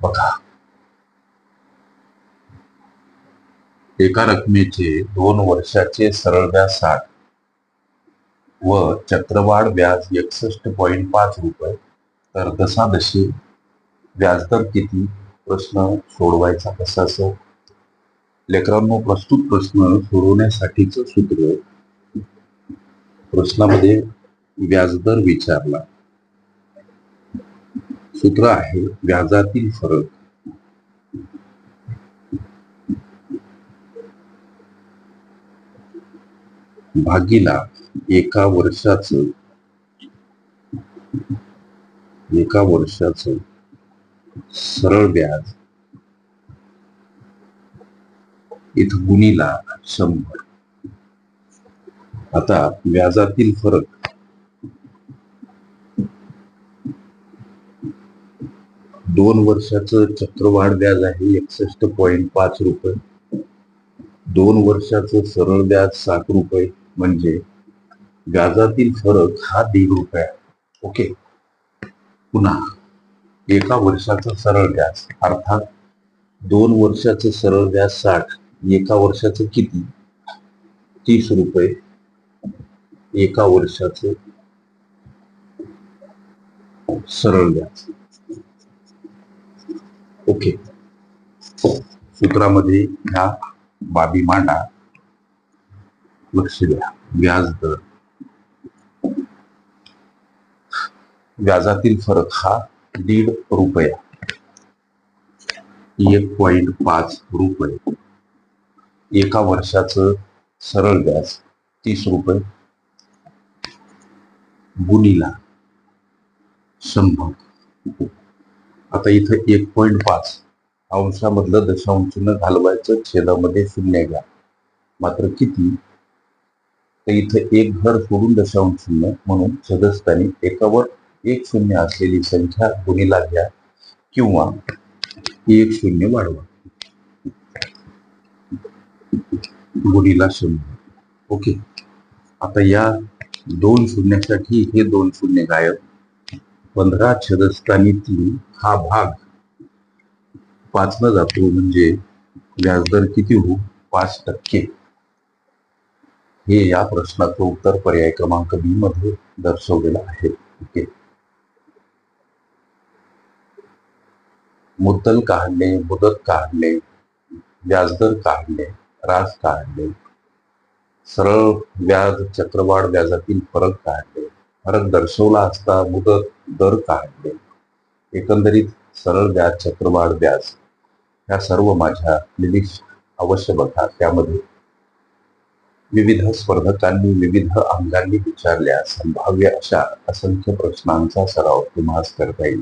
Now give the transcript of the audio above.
बघा. एका रकमेचे दोन वर्षाचे सरळ व्याज साठ व चक्रवाढ व्याज एकसष्ट पॉइंट पाच रुपये तर दशादशी व्याजदर किती? प्रश्न सोडवायचा कसा असं लेकरांनो प्रस्तुत प्रश्न सोडवण्यासाठीचं सूत्र प्रश्नामध्ये व्याजदर विचारला. सूत्र आहे व्याजातील फरक. भागीला एका वर्षाचं एका वर्षाचं सरळ व्याज इथ गुणीला शंभर. आता व्याजातील फरक दोन वर्षाचं चक्रवाढ व्याज आहे एकसष्ट पॉईंट पाच रुपये. दोन वर्षाचं सरळ व्याज सात रुपये म्हणजे व्याजातील फरक हा दीड रुपये ओके? पुन्हा एका वर्षाचं सरळ व्याज अर्थात दोन वर्षाचं सरळ व्याज साठ एका वर्षाचं किती? तीस रुपये. एका वर्षाचं सरळ व्याज. ओके. सूत्रामध्ये ह्या बाबी मांडा. लक्ष द्या. व्याज दर. व्याजातील फरक हा दीड रुपया. एक पॉइंट पाच रुपये. एका वर्षाचं सरळ व्याज तीस रुपये. गुणीला शंभर. आता इथं एक पॉईंट पाच. अंशामधलं दशांशनं घालवायचं छेदामध्ये शून्य घ्या. मात्र किती? तर इथं एक घर सोडून दशांश म्हणून सदस्यांनी एकावर एक शून्य असलेली संख्या गुणीला घ्या किंवा एक शून्य वाढवा. गुणीला शून्य. ओके. आता या दोन शून्यासाठी हे दोन शून्य गायब पंधरा छदस्थानी तीन हा भाग पाचनं जातो म्हणजे व्याजदर किती होऊ? पाच टक्के. हे या प्रश्नाचं उत्तर पर्याय क्रमांक बी मध्ये दर्शवलेलं आहे. ओके. मुद्दल काढणे मुदत काढणे व्याजदर काढणे रास काढणे सरळ व्याज चक्रवाढ व्याजातील फरक काढणे फरक दर्शवला असता मुदत दर काढणे एकंदरीत सरळ व्याज चक्रवाढ व्याज ह्या सर्व माझ्या निरीक्ष अवश्य बघा. त्यामध्ये विविध स्पर्धकांनी विविध अंगांनी विचारल्या संभाव्य अशा असंख्य प्रश्नांचा सराव तुम्हाला करता येईल.